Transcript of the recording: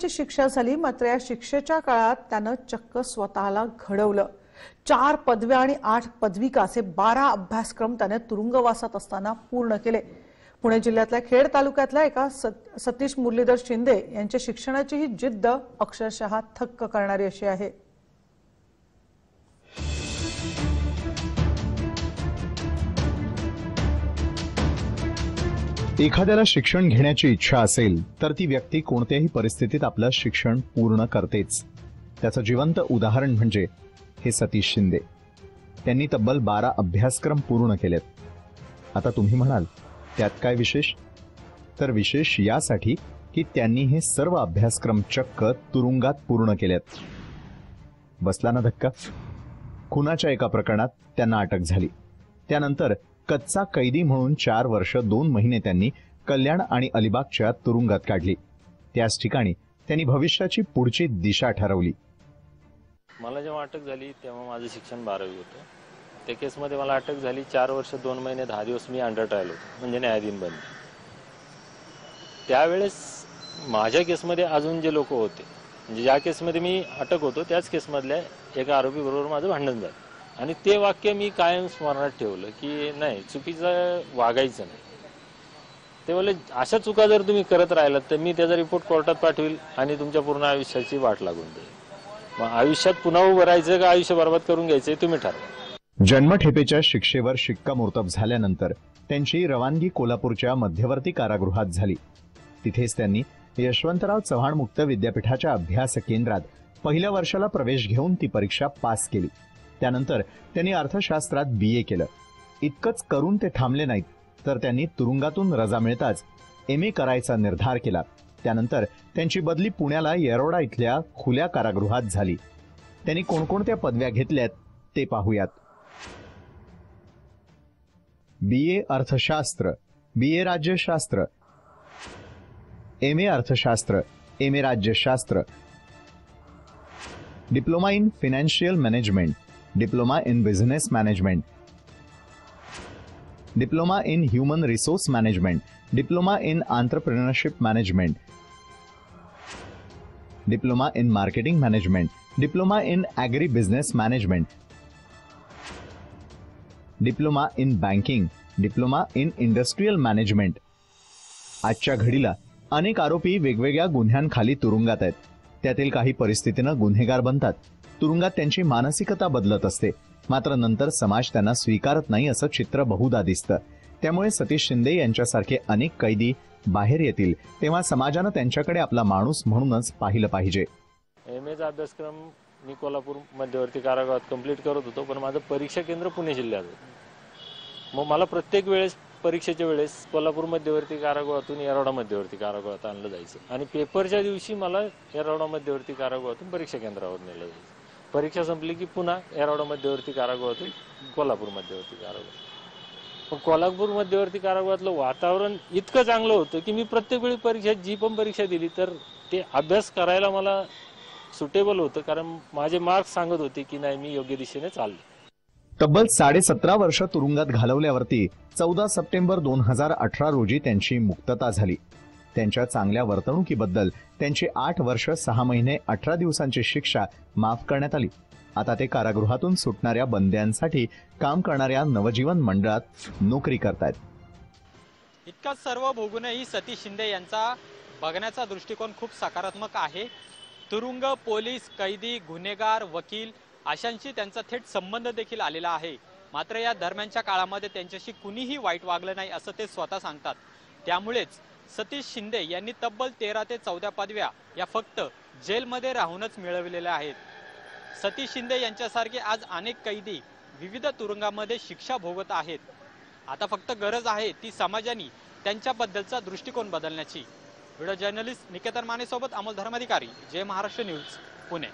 त्याची शिक्षा झाली मात्र या शिक्षेच्या काळात त्यानं चक्क स्वतःला घडवलं. चार पदव्या आणि आठ पदविका असे बारा अभ्यासक्रम त्याने तुरुंगवासात असताना पूर्ण केले. पुणे जिल्ह्यातल्या खेड तालुक्यातल्या एका सतीश मुरलीधर शिंदे यांच्या शिक्षणाची ही जिद्द अक्षरशः थक्क करणारी अशी आहे. एखाद्याला शिक्षण घेण्याची इच्छा असेल तर ती व्यक्ती कोणत्याही परिस्थितीत आपलं शिक्षण पूर्ण करतेच. त्याचं जिवंत उदाहरण म्हणजे हे सतीश शिंदे. त्यांनी तब्बल बारा अभ्यासक्रम पूर्ण केलेत. आता तुम्ही म्हणाल त्यात काय विशेष? तर विशेष यासाठी की त्यांनी हे सर्व अभ्यासक्रम चक्क तुरुंगात पूर्ण केलेत. बसला ना धक्का? खुनाच्या एका प्रकरणात त्यांना अटक झाली. त्यानंतर कच्चा कैदी म्हणून चार वर्ष दोन महिने त्यांनी कल्याण आणि अलिबागच्या तुरुंगात काढली. त्याच ठिकाणी त्यांनी भविष्याची पुढची दिशा ठरवली. मला जेव्हा अटक झाली तेव्हा माझं शिक्षण बारावी होतं. त्या केसमध्ये मला अटक झाली चार वर्ष दोन महिने दहा दिवस मी अंडर ट्रायल होतो म्हणजे न्यायाधीन बनले. त्यावेळेस माझ्या केसमध्ये अजून जे लोक होते म्हणजे ज्या केसमध्ये मी अटक होतो त्याच केसमधल्या एका आरोपीबरोबर माझं भांडण झालं. आणि ते वाक्य मी कायम स्मरणात ठेवलं की नाही चुकीचं वागायचं नाही. ते बोले अशा चुका जर तुम्ही करत राहिलात तर मी त्याचा रिपोर्ट कोर्टात पाठवेल आणि तुमच्या पूर्ण आयुष्याची वाट लागून देईल. मग आयुष्यात पुन्हा उभं राहायचं का आयुष्य बर्बाद करून घ्यायचं तुम्ही ठरवा. जन्मठेपेच्या शिक्षेवर शिक्कामोर्तब झाल्यानंतर त्यांची रवानगी कोल्हापूरच्या मध्यवर्ती कारागृहात झाली. तिथेच त्यांनी यशवंतराव चव्हाण मुक्त विद्यापीठाच्या अभ्यास केंद्रात पहिल्या वर्षाला प्रवेश घेऊन ती परीक्षा पास केली. त्यानंतर त्यांनी अर्थशास्त्रात बी ए केलं. इतकंच करून ते थांबले नाहीत तर त्यांनी तुरुंगातून रजा मिळताच एम ए करायचा निर्धार केला. त्यानंतर त्यांची बदली पुण्याला येरोडा इथल्या खुल्या कारागृहात झाली. त्यांनी कोणकोणत्या पदव्या घेतल्यात ते पाहूयात. बी ए अर्थशास्त्र बी ए राज्यशास्त्र एम ए अर्थशास्त्र एम ए राज्यशास्त्र. Diploma in financial management. Diploma in business management diploma in human resource management diploma in entrepreneurship management diploma in marketing management diploma in agri business management diploma in banking diploma in industrial management आजच्या घडीला अनेक आरोपी वेगवेगळ्या गुन्ह्यांखाली तुरुंगात आहेत. त्यातील काही परिस्थितीनं गुन्हेगार बनतात. तुरुंगात त्यांची मानसिकता बदलत असते. मात्र नंतर समाज त्यांना स्वीकारत नाही असं चित्र बहुधा दिसतं. त्यामुळे सतीश शिंदे यांच्यासारखे अनेक कैदी बाहेर येतील तेव्हा समाजानं त्यांच्याकडे आपला माणूस म्हणूनच पाहिलं पाहिजे. एम एचा अभ्यासक्रम मी कोल्हापूर मध्यवर्ती कारागृहात कंप्लीट करत होतो पण माझं परीक्षा केंद्र पुणे जिल्ह्यात होतं मग मला प्रत्येक वेळेस परीक्षेच्या वेळेस कोल्हापूर मध्यवर्ती कारागृहातून येरवडा मध्यवर्ती कारागृहात आणलं जायचं. आणि पेपरच्या दिवशी मला येरवडा मध्यवर्ती कारागृहातून परीक्षा केंद्रावर नेलं जायचं. परीक्षा संपली की पुन्हा येरवडा मध्यवर्ती कारागृहातून कोल्हापूर मध्यवर्ती कारागृह. पण कोल्हापूर मध्यवर्ती कारागृहातलं वातावरण इतकं चांगलं होतं की मी प्रत्येक वेळी परीक्षा जी पण परीक्षा दिली तर ते अभ्यास करायला मला सुटेबल होतं. कारण माझे मार्क्स सांगत होते की नाही मी योग्य दिशेने चालले. तब्बल साडेसतरा वर्ष तुरुंगात घालवल्यावरती चौदा सप्टेंबर दोन हजार अठरा रोजी त्यांची मुक्तता झाली. त्यांच्या चांगल्या वर्तणुकीबद्दल त्यांची आठ वर्ष सहा महिने अठरा दिवसांची शिक्षा माफ करण्यात आली. आता ते कारागृहातून सुटणाऱ्या बंद्यांसाठी काम करणाऱ्या नवजीवन मंडळात नोकरी करतायत. इतका सर्व भोगूनही सतीश शिंदे यांचा बघण्याचा दृष्टिकोन खूप सकारात्मक आहे. तुरुंग पोलीस कैदी गुन्हेगार वकील अशांशी त्यांचा थेट संबंध देखील आलेला आहे. मात्र या दरम्यानच्या काळामध्ये त्यांच्याशी कुणीही वाईट वागलं नाही असं ते स्वतः सांगतात. त्यामुळेच सतीश शिंदे यांनी तब्बल तेरा ते चौदा पदव्या या फक्त जेलमध्ये राहूनच मिळवलेल्या आहेत. सतीश शिंदे यांच्यासारखे आज अनेक कैदी विविध तुरुंगामध्ये शिक्षा भोगत आहेत. आता फक्त गरज आहे ती समाजाने त्यांच्याबद्दलचा दृष्टिकोन बदलण्याची. व्हिडिओ जर्नलिस्ट निकेतन मानेसोबत अमोल धर्माधिकारी जय महाराष्ट्र न्यूज पुणे.